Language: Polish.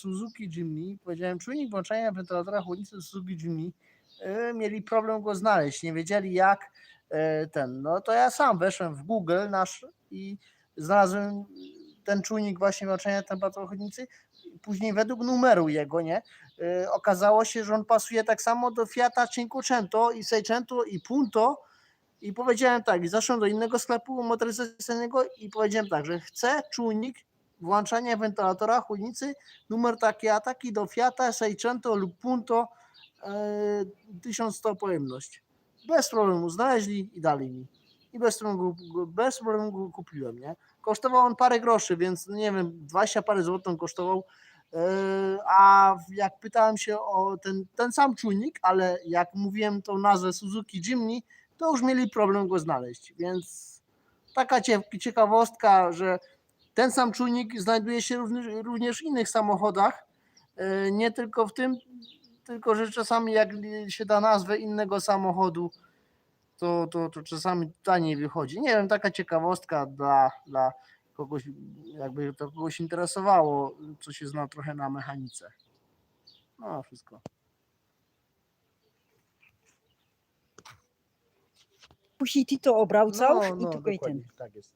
Suzuki Jimny, powiedziałem czujnik włączania wentylatora chłodnicy Suzuki Jimny, e, mieli problem go znaleźć, nie wiedzieli jak e, ten, no to ja sam weszłem w Google nasz i znalazłem ten czujnik właśnie włączania temperatury chłodnicy, później według numeru jego, nie, e, okazało się, że on pasuje tak samo do Fiata Cinquecento i Seicento i Punto. I powiedziałem tak, i zaszłem do innego sklepu motoryzacyjnego i powiedziałem tak, że chcę czujnik włączania wentylatora chłodnicy, numer taki a taki do Fiata Seicento lub Punto e, 1100 pojemność. Bez problemu znaleźli i dali mi. I bez problemu, bez problemu kupiłem, nie? Kosztował on parę groszy, więc no nie wiem, 20 parę złotych kosztował. E, A jak pytałem się o ten, ten sam czujnik, ale jak mówiłem tą nazwę Suzuki Jimny, to już mieli problem go znaleźć. Więc taka cie- ciekawostka, że ten sam czujnik znajduje się również, również w innych samochodach, e, nie tylko w tym, tylko że czasami jak się da nazwę innego samochodu, to, to, to czasami taniej wychodzi. Nie wiem, taka ciekawostka dla, dla kogoś, jakby to kogoś interesowało, co się zna trochę na mechanice. No, wszystko. Puścić to obrał całż i no, tutaj ten. Tak jest.